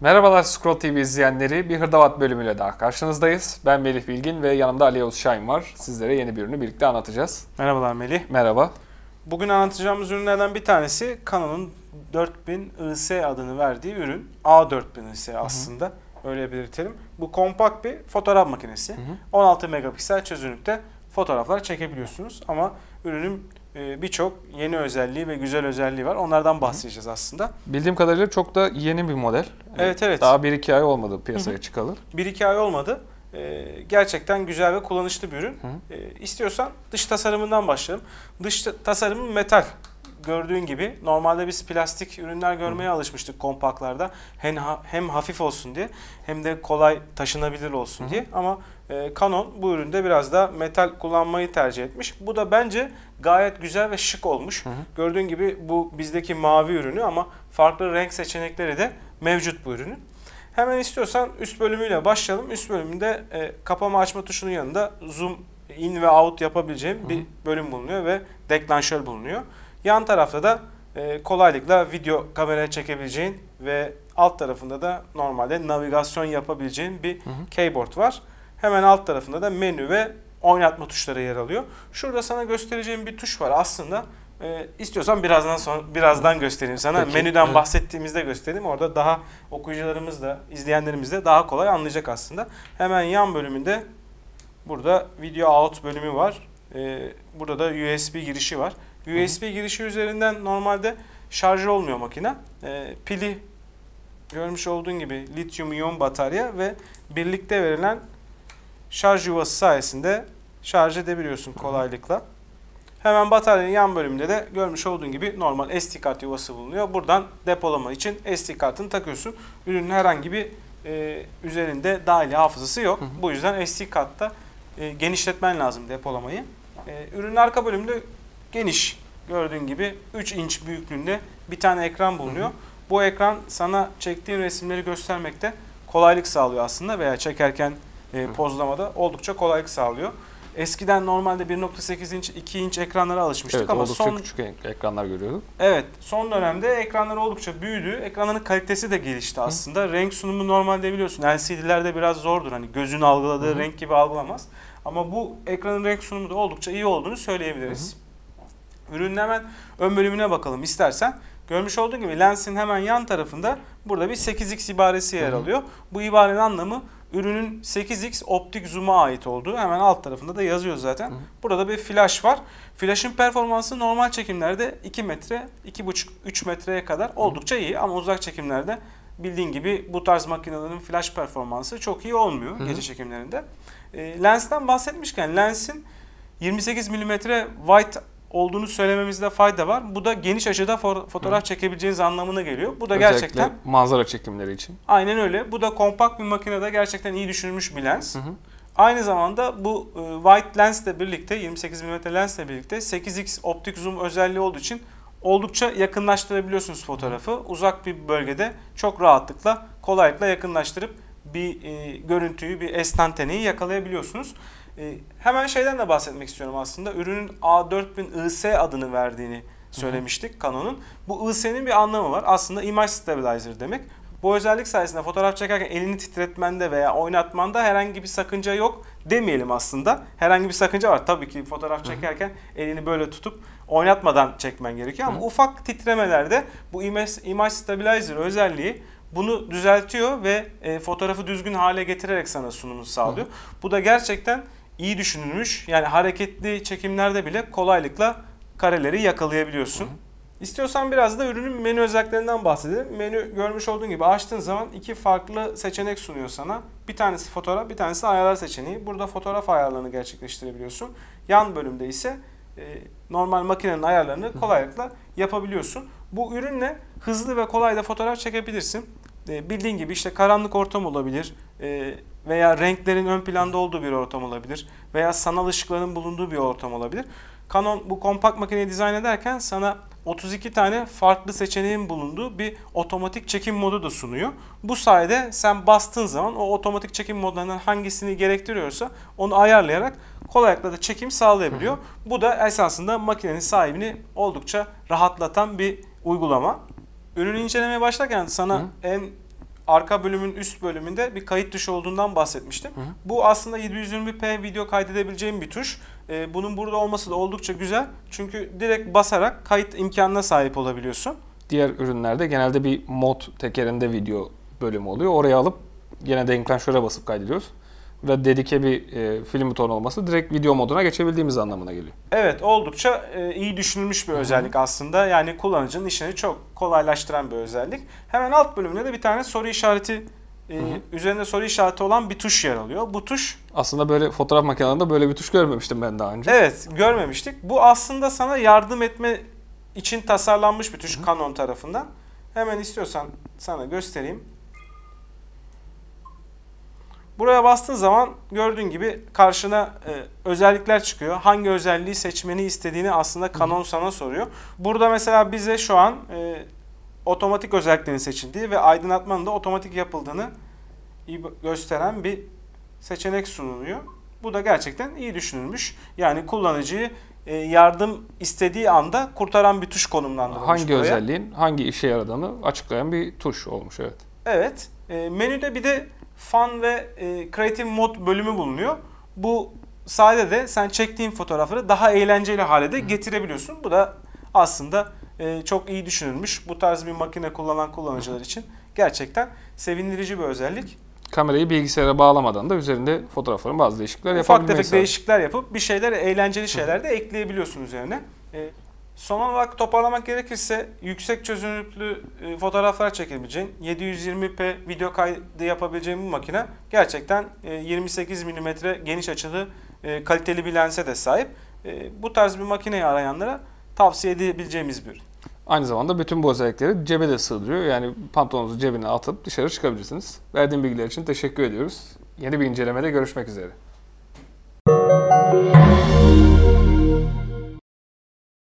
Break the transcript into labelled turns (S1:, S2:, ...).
S1: Merhabalar Scroll TV izleyenleri. Bir Hırdavat bölümüyle daha karşınızdayız. Ben Melih Bilgin ve yanımda Ali Yavuz Şahin var. Sizlere yeni bir ürünü birlikte anlatacağız.
S2: Merhabalar Melih.
S1: Merhaba.
S2: Bugün anlatacağımız ürünlerden bir tanesi Canon'un 4000 IS adını verdiği ürün. A4000 IS aslında. Öyle belirtelim. Bu kompakt bir fotoğraf makinesi. 16 megapiksel çözünürlükte fotoğraflar çekebiliyorsunuz. Ama ürünün birçok yeni özelliği ve güzel özelliği var. Onlardan bahsedeceğiz aslında.
S1: Bildiğim kadarıyla çok da yeni bir model.
S2: Evet evet.
S1: Daha 1-2 ay olmadı piyasaya çıkalı.
S2: 1-2 ay olmadı. Ee, gerçekten güzel ve kullanışlı bir ürün.
S1: Hı.
S2: Ee, istiyorsan dış tasarımından başlayalım. Dış ta- tasarımı metal. Gördüğün gibi normalde biz plastik ürünler görmeye alışmıştık kompaktlarda. Hem, ha- hem hafif olsun diye hem de kolay taşınabilir olsun diye. Ama e, Canon bu üründe biraz da metal kullanmayı tercih etmiş. Bu da bence gayet güzel ve şık olmuş.
S1: Hı hı.
S2: Gördüğün gibi bu bizdeki mavi ürünü ama farklı renk seçenekleri de mevcut bu ürünün. Hemen istiyorsan üst bölümüyle başlayalım. Üst bölümünde e, kapama açma tuşunun yanında zoom in ve out yapabileceğim bir bölüm bulunuyor ve deklanşör bulunuyor. Yan tarafta da e, kolaylıkla video kameraya çekebileceğin ve alt tarafında da normalde navigasyon yapabileceğin bir
S1: hı.
S2: keyboard var. Hemen alt tarafında da menü ve oynatma tuşları yer alıyor. Şurada sana göstereceğim bir tuş var. Aslında e, istiyorsan birazdan sonra birazdan göstereyim sana.
S1: Peki,
S2: Menüden
S1: evet.
S2: bahsettiğimizde göstereyim. Orada daha okuyucularımız da, izleyenlerimiz de daha kolay anlayacak aslında. Hemen yan bölümünde burada video out bölümü var. E, burada da USB girişi var. USB girişi üzerinden normalde şarj olmuyor makine. E, pili görmüş olduğun gibi lityum iyon batarya ve birlikte verilen şarj yuvası sayesinde şarj edebiliyorsun kolaylıkla. Hemen bataryanın yan bölümünde de görmüş olduğun gibi normal SD kart yuvası bulunuyor. Buradan depolama için SD kartını takıyorsun. Ürünün herhangi bir e, üzerinde dahili hafızası yok.
S1: Hı hı.
S2: Bu yüzden SD kartta e, genişletmen lazım depolamayı. E, ürünün arka bölümünde geniş gördüğün gibi 3 inç büyüklüğünde bir tane ekran bulunuyor. Bu ekran sana çektiğin resimleri göstermekte kolaylık sağlıyor aslında veya çekerken e,
S1: Hı.
S2: pozlamada oldukça kolaylık sağlıyor. Eskiden normalde 1.8 inç, 2 inç ekranlara alışmıştık
S1: Evet
S2: ama son
S1: küçük ek- ekranlar görüyorduk.
S2: evet son dönemde ekranlar oldukça büyüdü. Ekranların kalitesi de gelişti aslında. Renk sunumu normalde biliyorsun LCD'lerde biraz zordur. Hani gözün algıladığı
S1: Hı hı.
S2: renk gibi algılamaz. Ama bu ekranın renk sunumu da oldukça iyi olduğunu söyleyebiliriz. Ürünün hemen ön bölümüne bakalım istersen. Görmüş olduğun gibi lensin hemen yan tarafında burada bir 8x ibaresi yer alıyor. Bu ibarenin anlamı ürünün 8x optik zoom'a ait olduğu. Hemen alt tarafında da yazıyor zaten.
S1: Hı.
S2: Burada bir flash var. Flash'ın performansı normal çekimlerde 2 metre, 2,5-3 metreye kadar oldukça iyi ama uzak çekimlerde bildiğin gibi bu tarz makinelerin flash performansı çok iyi olmuyor
S1: hı.
S2: gece çekimlerinde. E, lensten bahsetmişken lensin 28 mm wide olduğunu söylememizde fayda var. Bu da geniş açıda fo- fotoğraf çekebileceğiniz anlamına geliyor. Bu da
S1: Özellikle
S2: gerçekten
S1: manzara çekimleri için.
S2: aynen öyle. Bu da kompakt bir makinede gerçekten iyi düşünülmüş bir lens.
S1: Hı hı.
S2: Aynı zamanda bu e, wide lensle birlikte 28 mm lensle birlikte 8x optik zoom özelliği olduğu için oldukça yakınlaştırabiliyorsunuz fotoğrafı. Uzak bir bölgede çok rahatlıkla, kolaylıkla yakınlaştırıp bir e, görüntüyü, bir estanteneyi yakalayabiliyorsunuz. E, hemen şeyden de bahsetmek istiyorum aslında. Ürünün A4000 IS adını verdiğini söylemiştik Canon'un. Bu IS'nin bir anlamı var. Aslında Image Stabilizer demek. Bu özellik sayesinde fotoğraf çekerken elini titretmende veya oynatmanda herhangi bir sakınca yok demeyelim aslında. Herhangi bir sakınca var. Tabii ki fotoğraf çekerken elini böyle tutup oynatmadan çekmen gerekiyor ama ufak titremelerde bu Image, Image Stabilizer özelliği bunu düzeltiyor ve e, fotoğrafı düzgün hale getirerek sana sunumunu sağlıyor. Bu da gerçekten iyi düşünülmüş. Yani hareketli çekimlerde bile kolaylıkla kareleri yakalayabiliyorsun.
S1: Hı hı.
S2: İstiyorsan biraz da ürünün menü özelliklerinden bahsedelim. Menü görmüş olduğun gibi açtığın zaman iki farklı seçenek sunuyor sana. Bir tanesi fotoğraf, bir tanesi ayarlar seçeneği. Burada fotoğraf ayarlarını gerçekleştirebiliyorsun. Yan bölümde ise e, normal makinenin ayarlarını kolaylıkla yapabiliyorsun. Bu ürünle hızlı ve kolay da fotoğraf çekebilirsin. E, bildiğin gibi işte karanlık ortam olabilir e, veya renklerin ön planda olduğu bir ortam olabilir veya sanal ışıkların bulunduğu bir ortam olabilir. Canon bu kompakt makineyi dizayn ederken sana 32 tane farklı seçeneğin bulunduğu bir otomatik çekim modu da sunuyor. Bu sayede sen bastığın zaman o otomatik çekim modlarından hangisini gerektiriyorsa onu ayarlayarak kolaylıkla da çekim sağlayabiliyor. Bu da esasında makinenin sahibini oldukça rahatlatan bir uygulama. Ürünü incelemeye başlarken sana
S1: Hı.
S2: en arka bölümün üst bölümünde bir kayıt tuşu olduğundan bahsetmiştim.
S1: Hı hı.
S2: Bu aslında 720p video kaydedebileceğim bir tuş. Ee, bunun burada olması da oldukça güzel. Çünkü direkt basarak kayıt imkanına sahip olabiliyorsun.
S1: Diğer ürünlerde genelde bir mod tekerinde video bölümü oluyor. Oraya alıp yine de enklanşöre basıp kaydediyoruz. Burada dedike bir e, film butonu olması direkt video moduna geçebildiğimiz anlamına geliyor.
S2: Evet oldukça e, iyi düşünülmüş bir özellik aslında. Yani kullanıcının işini çok kolaylaştıran bir özellik. Hemen alt bölümünde de bir tane soru işareti e, üzerinde soru işareti olan bir tuş yer alıyor. Bu tuş
S1: Aslında böyle fotoğraf makinelerinde böyle bir tuş görmemiştim ben daha önce.
S2: evet görmemiştik. Bu aslında sana yardım etme için tasarlanmış bir tuş Canon tarafından. Hemen istiyorsan sana göstereyim. Buraya bastığın zaman gördüğün gibi karşına e, özellikler çıkıyor. Hangi özelliği seçmeni istediğini aslında Canon sana soruyor. Burada mesela bize şu an e, otomatik özelliklerin seçildiği ve aydınlatmanın da otomatik yapıldığını gösteren bir seçenek sunuluyor. Bu da gerçekten iyi düşünülmüş. Yani kullanıcıyı e, yardım istediği anda kurtaran bir tuş konumlandırılmış
S1: Hangi
S2: buraya.
S1: özelliğin hangi işe yaradığını açıklayan bir tuş olmuş evet.
S2: Evet. E, menüde bir de Fun ve e, Creative Mode bölümü bulunuyor. Bu sayede de sen çektiğin fotoğrafları daha eğlenceli hale de getirebiliyorsun. Bu da aslında e, çok iyi düşünülmüş. Bu tarz bir makine kullanan kullanıcılar için gerçekten sevindirici bir özellik.
S1: Kamerayı bilgisayara bağlamadan da üzerinde fotoğrafların bazı değişiklikler
S2: Ufak
S1: yapabilmeyi
S2: tefek
S1: sağlıyor.
S2: değişiklikler yapıp bir şeyler eğlenceli şeyler de ekleyebiliyorsun üzerine. E, son olarak toparlamak gerekirse yüksek çözünürlüklü e, fotoğraflar çekebileceğin 720p video kaydı yapabileceğin bu makine gerçekten e, 28 mm geniş açılı e, kaliteli bir lense de sahip. E, bu tarz bir makineyi arayanlara tavsiye edebileceğimiz bir.
S1: Aynı zamanda bütün bu özellikleri cebe de sığdırıyor. Yani pantolonunuzu cebine atıp dışarı çıkabilirsiniz. Verdiğim bilgiler için teşekkür ediyoruz. Yeni bir incelemede görüşmek üzere.